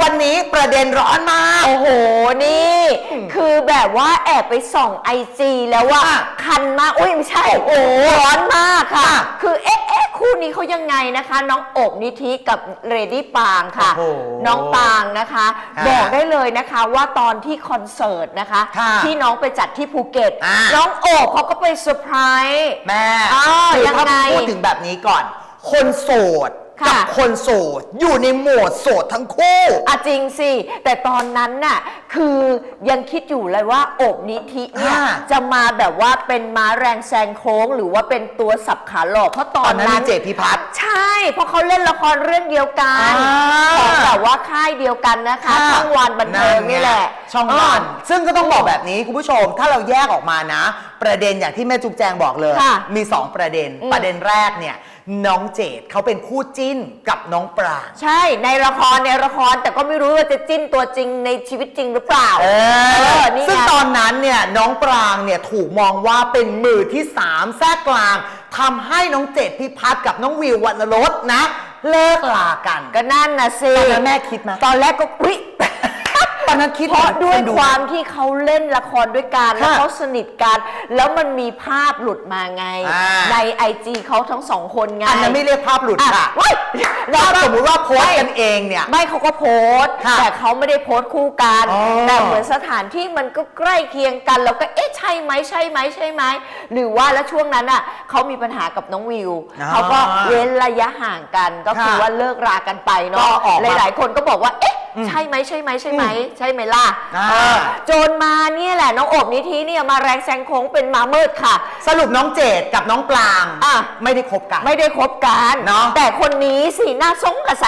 วันนี้ประเด็นร้อนมาก โอ้โห นี่ คือแบบว่าแอบไปส่องไอจีแล้วว่าอะคันมาก อุ้ยไม่ใช่ โอ้โหร้อนมากค่ะอะ คือเอ๊ะเอ๊ะคู่นี้เขายังไงนะคะ น้องโอบนิธิกับเรดี้ปางค่ะ โอ้โหน้องปางนะคะ ค่ะบอกได้เลยนะคะว่าตอนที่คอนเสิร์ตนะคะ ค่ะที่น้องไปจัดที่ภูเก็ต อะน้องโอบเขาก็ไปเซอร์ไพรส์ แม่อ้าวคือยังถ้าไงพูดถึงแบบนี้ก่อน คนโสด ค่ะ กัคนโสด อยู่ในโหมดโสดทั้งคู่อะจริงสิ แต่ตอนนั้นน่ะคือยังคิดอยู่เลยว่าโอบนิธิเนี่ยอ่า จะมาแบบว่าเป็นม้าแรงแซงโค้ง หรือว่าเป็นตัวสับขาหลอกเพราะตตออนนนั้นนั้มีน เจดพิพัฒน์ ใช่ เพราะเขาเล่นละครเรื่องเดียวกันอ่าของแบบว่าค่ายเดียวกันนะคะช่องวันบันเทิงนี่แหละ ช่องวันซึ่งก็ต้องบอกแบบนี้คุณผู้ชม ถ้าเราแยกออกมานะ ประเด็นอย่างที่แม่จุ๊บแจงบอกเลย ค่ะมี 2 ประเด็น อืม ประเด็นแรกเนี่ย น้องเจดเขาเป็นคู่จิ้นกับน้องปราง ใช่ในละครในละครแต่ก็ไม่รู้ว่าจะจิ้นตัวจริงในชีวิตจริงหรือเปล่า เอเอออนี่ไง ซึ่งตอนนั้นเนี่ยน้องปรางเนี่ยถูกมองว่าเป็นมือที่สามแทรกกลางทำให้น้องเจดพิพัฒน์กับน้องวิววรรณรสนะ เลิกลากัน ก็นั่นนะสิตอนนั้นแม่คิดไหม ตอนแรกก็อุ๊ย ตอนนั้นคิดเพราะด้วยนดูความที่เขาเล่นละครด้วยกันแล้วค่ะเขาสนิทกัน แล้วมันมีภาพหลุดมาไงอ่าในไอจีเขาทั้งสองคนไงอันนั้นไม่เรียกภาพหลุดอะค่ะเว้ยถ้าสมมติว่าโพสต์กันเองเนี่ย ไม่เขาก็โพสต์ค่ะแต่เขาไม่ได้โพสต์คู่กันอ๋อแต่เหมือนสถานที่มันก็ใกล้เคียงกันแล้วก็เอ๊ะใช่ไหมใช่ไหมใช่ไหมหรือว่าแล้วช่วงนั้นอะเขามีปัญหากับน้องวิวอ่าเขาก็เว้นระยะห่างกันก็คือค่ะว่าเลิกรากันไปก็เนาะออกมาหลาย ๆ คนก็บอกว่าเอ๊ะอืม ใช่ไหมใช่ไหมใช่ไหมอืมใช่ไหมล่ะอ่าเออโจนมาเนี่ยแหละน้องโอบนิธิเนี่ยมาแรงแซงโค้งเป็นมามืดค่ะ สรุปน้องเจดกับน้องปรางอะ ไม่ได้คบกัน ไม่ได้คบกันเนอะแต่คนนี้สิหน้าสงกระใส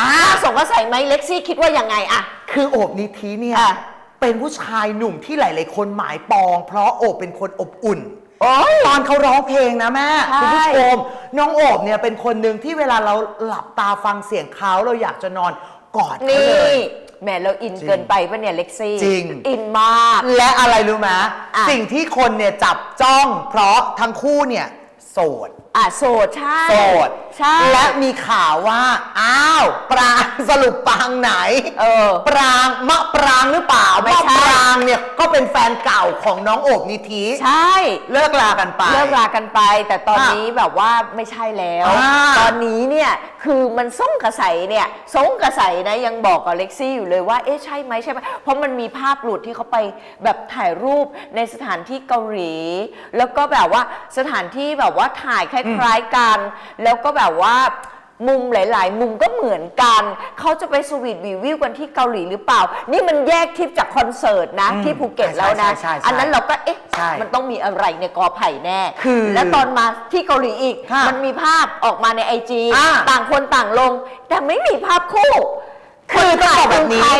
อ่า หน้าสงกระใสไหมเล็กซี่คิดว่ายังไงอะ คือโอบนิธิเนี่ยอะ เป็นผู้ชายหนุ่มที่หลาย ๆ คนหมายปอง เพราะโอบเป็นคนอบอุ่น โอ้ย ตอนเขาร้องเพลงนะแม่ใช่ คุณผู้ชมน้องโอบเนี่ยเป็นคนหนึ่งที่เวลาเราหลับตาฟังเสียงเขาเราอยากจะนอน กอดเขานี่เลย แหม่เราอินจริงเกินไปปะเนี่ยเล็กซี่จริง อินมาก และอะไรรู้ไหมอะ สิ่งที่คนเนี่ยจับจ้องเพราะทั้งคู่เนี่ยโสด อะโสดใช่โสด ใช่และมีข่าวว่า อ้าว ปรางสรุปปรางไหน เออ ปรางมะปรางหรือเปล่าไม่มะใช่ ปรางเนี่ยก็เป็นแฟนเก่าของน้องโอบนิธิใช่ เลิกลากันไป เลิกรากันไปแต่ตอนอะนี้แบบว่าไม่ใช่แล้ว อ่าตอนนี้เนี่ยคือมันส่งกระใสเนี่ยส่งกระใสนะยังบอกกับเล็กซี่อยู่เลยว่าเอ๊ะใช่ไหมใช่ไหมเพราะมันมีภาพหลุดที่เขาไปแบบถ่ายรูปในสถานที่เกาหลี แล้วก็แบบว่าสถานที่แบบว่าถ่ายคล้ายๆกัน แล้วก็แบบว่า มุมหลาย ๆ มุมก็เหมือนกัน เขาจะไปสวีทวิววิวกันที่เกาหลีหรือเปล่า นี่มันแยกทริปจากคอนเสิร์ตนะ อืมที่ภูเก็ตแล้วนะ ใช่ใช่ใช่อันนั้นเราก็เอ๊ะ ใช่มันต้องมีอะไรในกอไผ่แน่ คือแล้วตอนมาที่เกาหลีอีก ค่ะมันมีภาพออกมาในไอจีอ่าต่างคนต่างลง แต่ไม่มีภาพคู่คือต้องบอกแบบนี้ ใคร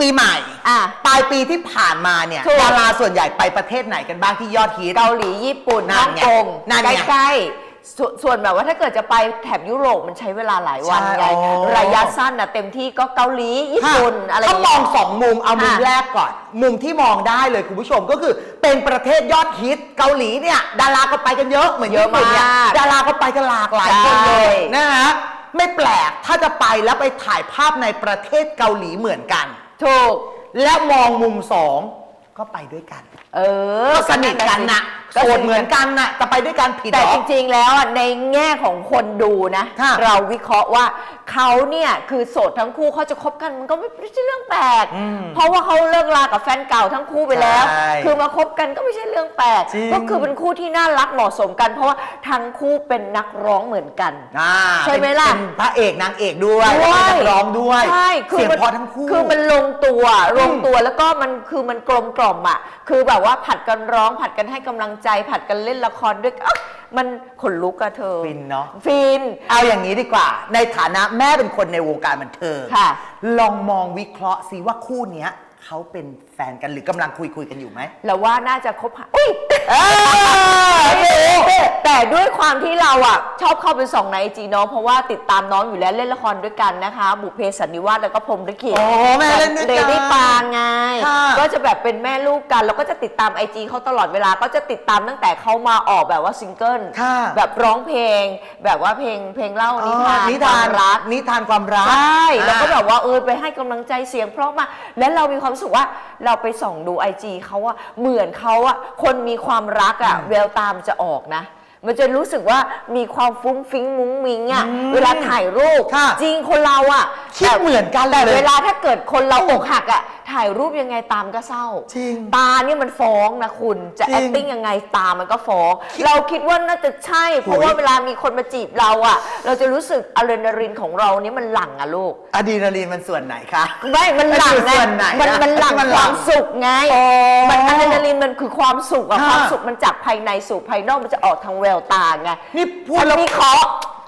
ปีใหม่ อะ ปลายปีที่ผ่านมาเนี่ยถูก ดาราส่วนใหญ่ไปประเทศไหนกันบ้างที่ยอดฮิต เกาหลีญี่ปุ่นนั่ฮ่นองไงกงนั่นไง ใกล้ๆ สวนส่วนแบบว่าถ้าเกิดจะไปแถบยุโรปมันใช้เวลาหลายวันใช่ไงอ๋อ ระยะสั้นนะเต็มที่ก็เกาหลีญี่ปุ่นอะไรอย่างถ้ามเงี้อยงสองมุมเอามุมค่ะแรกก่อน มุมที่มองได้เลยคุณผู้ชมก็คือเป็นประเทศยอดฮิตเกาหลีเนี่ย ดาราก็ไปกันเยอะเหมือนเยอะญี่ปุ่นเนี่ยมากดาราก็ไปกันหลากหลายคนเลใช่ยนะฮะไม่แปลกถ้าจะไปแล้วไปถ่ายภาพในประเทศเกาหลีเหมือนกัน ถูก และมองมุมสองก็ไปด้วยกัน เออก็สนิทกันนะ ก็โสสดทเหมือนกันนะจะไปด้วยกันผิดเหแต่รอจริงๆ แล้วอะในแง่ของคนดูนะ ค่ะเราวิเคราะห์ว่าเขาเนี่ยคือโสดทั้งคู่เขาจะคบกันมันก็ไม่ใช่เรื่องแปลก อืมเพราะว่าเขาเลิกลากับแฟนเก่าทั้งคู่ไปแล้ว ใช่คือมาคบกันก็ไม่ใช่เรื่องแปลกจริง ก็คือเป็นคู่ที่น่ารักเหมาะสมกัน เพราะว่าทั้งคู่เป็นนักร้องเหมือนกัน อ่าใช่ไหมล่ะ เป็นพระเอกนางเอกด้วยด้วยเป็นนักร้องด้วยใช่คือเสียงมันเพราะทั้งคู่ คือมันลงตัวลงตัวแล้วก็มันคือมันกลมกล่อมอะ คือแบบว่าผัดกันร้องผัดกันให้กำลังใจผัดกันเล่นละครด้วยอ๊ะมันขนลุกอะเธอฟินเนาะ ฟิน เอาอย่างนี้ดีกว่า ในฐานะแม่เป็นคนในวงการบันเทิงค่ะ ลองมองวิเคราะห์สิว่าคู่เนี้ยเขาเป็นแฟนกันหรือกำลังคุยคุยๆกันอยู่ไหม เราว่าน่าจะคบหาอุ้ยเออแต่ด้วยความที่เราอะ ชอบเข้าไปส่องในไอจีน้อง เพราะว่าติดตามน้องอยู่แล้วเล่นละครด้วยกันนะคะ บุพเพสันนิวาสแล้วก็พรหมลิขิตโอ้แม่เล่นด้วยกัน เดดี้ปางไงค่ะก็ จะแบบเป็นแม่ลูกกัน แล้วก็จะติดตามไอจีเขาตลอดเวลา ก็จะติดตามตั้งแต่เขามาออกแบบว่าซิงเกิลค่ะแบบร้องเพลง แบบว่าเพลงเพลงเล่านิทานนิทานความรักนิทานความรักใช่แล้วก็อ่าแบบว่าเออไปให้กำลังใจเสียง เพราะมากแล้วเรามีความรู้สึกว่าเราไปส่องดูไอจีเขาอะเหมือนเขาอะคนมีความรักอะแววตามนจะออกนะมันจะรู้สึกว่ามีความฟุ้งฟิ้งมุ้งมิงอะอืมเวลาถ่ายรูปค่ะจริงคนเราอะคิดเหมือนกันแต่เลยเวลาถ้าเกิดคนเราอกหักอะ ถ่ายรูปยังไงตามก็เศร้า จริง ตาเนี่ยมันฟ้องนะคุณ จะ จริง acting ยังไงตามันก็ฟ้อง เราคิดว่าน่าจะใช่ เพราะโอ้ยว่าเวลามีคนมาจีบเราอะ เราจะรู้สึกอะดรีนาลีนของเรานี่มันหลั่งอะลูก อะดรีนาลีนมันส่วนไหนคะ ไม่ มันหลั่งไงส่วนไหนมันอะมันหลั่งมันคหลั่วางมสุขไง อ๋อมันอะดรีนาลีนมันคือความสุขอะค่ะความสุขมันจากภายในสู่ภายนอกมันจะออกทางแววตาไงนี่พูดฉันแล้ว วิเคราะห์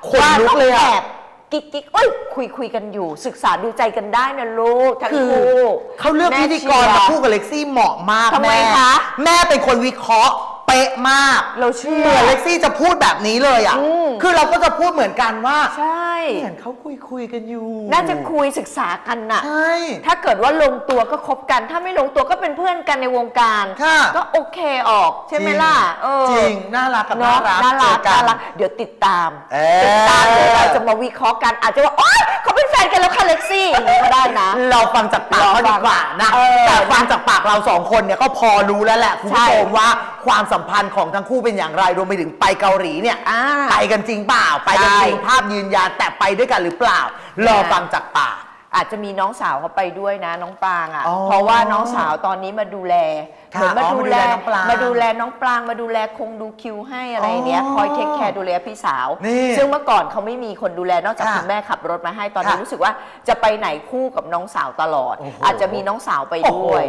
ขนลุกเลยอะ ว่าต้องแอบ กิ๊กกิ๊กเอ้ยคุยคุยกันอยู่ ศึกษาดูใจกันได้นะลูกทั้งคือคู่เขาเลือกแม่พิธีกรเชียมาคู่กับเล็กซี่เหมาะมากทำไมแม่คะ แม่เป็นคนวิเคราะห์ เป๊ะมากเราเชื่อ เหมือนเล็กซี่จะพูดแบบนี้เลยอะ อืม คือเราก็จะพูดเหมือนกันว่าใช่ เหมือนเขาคุยคุยๆกันอยู่น่าจะคุยศึกษากันน่ะ ใช่ ถ้าเกิดว่าลงตัวก็คบกัน ถ้าไม่ลงตัวก็เป็นเพื่อนกันในวงการ ค่ะ ก็โอเคออก ใช่ไหมล่ะเออจริง น่ารักกับเนาะน่ารักน่ารักเจอกัน่ารัก เดี๋ยวติดตาม เออ ติดตามเดี๋ยวเราจะมาวิเคราะห์กันอาจจะว่าโอ๊ยเขาเป็นแฟนกันแล้วค่ะเล็กซี่อย่างนี้ก็ได้ นะ เราฟังจากปากเขาดีกว่านะ เออแต่ฟังจากปากเราสองคนเนี่ยก็พอรู้แล้วแหละคุณผู้ชใช่มว่าความสัมพันธ์ของทั้งคู่เป็นอย่างไรรวมไปถึงไปเกาหลีเนี่ยอ่าไปกันจริงเปล่า ไปกันจริงใช่ ภาพยืนยันแต่ไปด้วยกันหรือเปล่ารอฟังจากปาก อาจจะมีน้องสาวเขาไปด้วยนะน้องปรางอะ อ๋อเพราะว่าน้องสาวตอนนี้มาดูแลค่ะเหมือนมาอ๋อดูแลมาดูแลน้องปรางมาดูแลน้องปรางมาดูแลคงดูคิวให้อะไรเนี้ยอ๋อคอยเทคแคร์ดูแลพี่สาว นี่ซึ่งเมื่อก่อนเขาไม่มีคนดูแลนอกจากค่ะคุณแม่ขับรถมาให้ตอนนี้ค่ะรู้สึกว่าจะไปไหนคู่กับน้องสาวตลอด โอ้โห อาจจะมีน้องสาวไปโอ้โหด้วย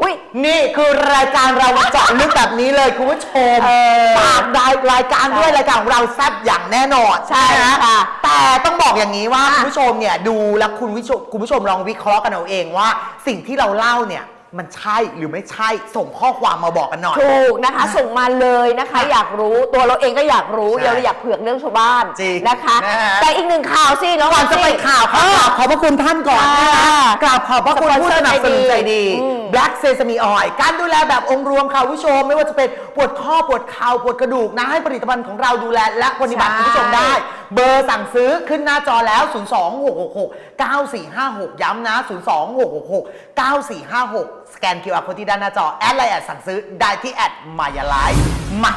อุ้ย นี่คือรายการเราเจาะลึกแบบนี้เลยคุณผู้ชมเออฝากรายรายการด้วยใช่รายการของเราแซ่บอย่างแน่นอนใช่นค่ะแต่ต้องบอกอย่างนี้ว่าค่ะคุณผู้ชมเนี่ยดูแล้วคุณผู้ชมคุณผู้ชมลองวิเคราะห์กันเอาเองว่า สิ่งที่เราเล่าเนี่ย มันใช่หรือไม่ใช่ส่งข้อความมาบอกกันหน่อย ถูกนะคะ ส่งมาเลยนะคะ อยากรู้ตัวเราเองก็อยากรู้ใช่เราอยากเผือกเรื่องชาวบ้านจริงนะคะ นะฮะ แต่อีกหนึ่งข่าวสิน้องก่อนจะไปซี่ข่าวครับกราบขอบพระคุณท่านก่อนนะค่ะคะกราบขอบพระคุณผู้สนับสนุนใจดี อืม Black Sesame Oil การดูแลแบบองค์รวมค่ะคุณผู้ชม ไม่ว่าจะเป็นปวดข้อปวดเข่าปวดกระดูกนะให้ผลิตภัณฑ์ของเราดูแลและปฏิบัติใช่คุณผู้ชมได้ เบอร์สั่งซื้อขึ้นหน้าจอแล้ว 02666 9456 ย้ำนะ 02666 9456สแกน QR Code ที่ด้านหน้าจอ แอดไลน์แอดสั่งซื้อได้ที่แอดมายาไลฟ์มา